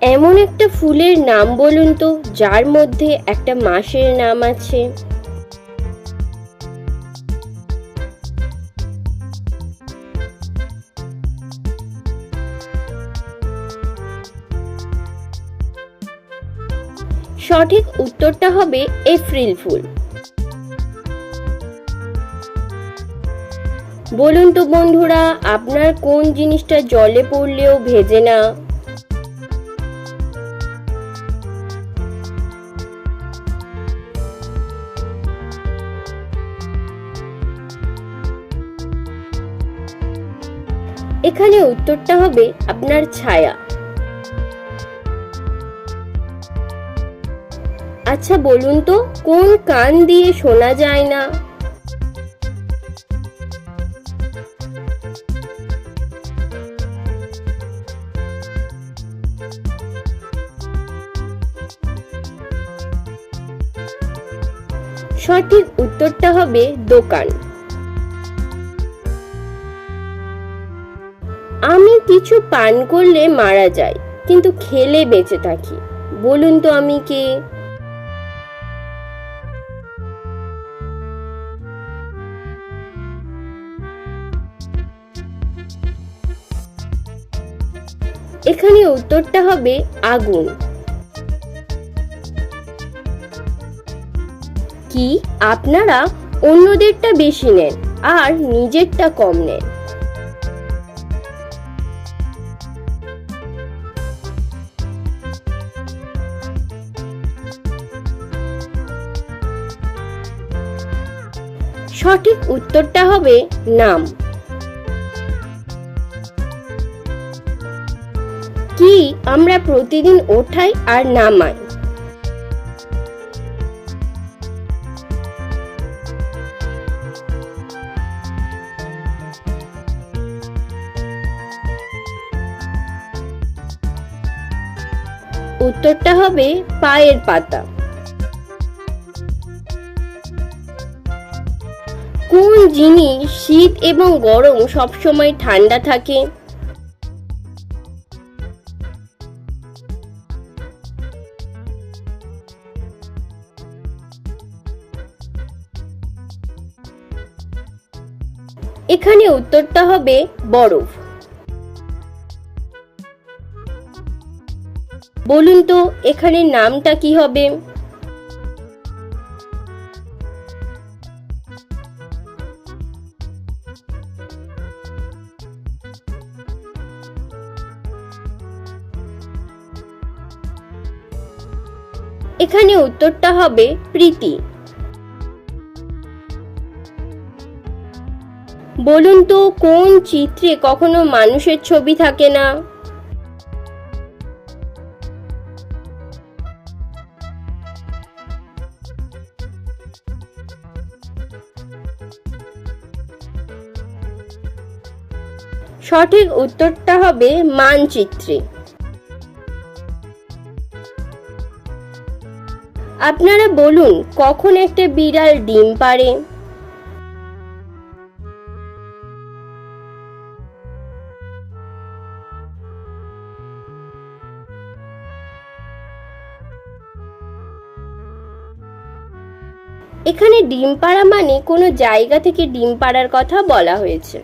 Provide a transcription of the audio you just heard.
এমন একটা ফুলের নাম বলুন তো, যার মধ্যে একটা মাসের নাম আছে। সঠিক উত্তরটা হবে এপ্রিল ফুল। বলুন তো বন্ধুরা, আপনার কোন জিনিসটা জলে পড়লেও ভেজে না? এখানে উত্তরটা হবে আপনার ছায়া। আচ্ছা বলুন তো, কোন কান দিয়ে শোনা যায় না? সঠিক উত্তরটা হবে দোকান। আমি কিছু পান করলে মারা যাই কিন্তু খেলে বেঁচে থাকি। বলুন তো আমি কে? এখানে উত্তরটা হবে আগুন। কি, আপনারা অন্যদেরটা বেশি নেন আর নিজেরটা কম নেন। সঠিক উত্তরটা হবে নাম। কি আমরা প্রতিদিন ওঠাই আর নামাই? উত্তরটা হবে পায়ের পাতা। কোন জিনিস শীত এবং গরম সবসময় ঠান্ডা থাকে? এখানে উত্তরটা হবে বরফ। বলুন তো এখানে নামটা কি হবে? এখানে উত্তরটা হবে প্রীতি। বলুন তো কোন চিত্রে কখনো মানুষের ছবি থাকে না? সঠিক উত্তরটা হবে মানচিত্রে। আপনারা বলুন, কখন একটা বিড়াল ডিম পাড়ে? এখানে ডিম পাড়া মানে কোনো জায়গা থেকে ডিম পাড়ার কথা বলা হয়েছে।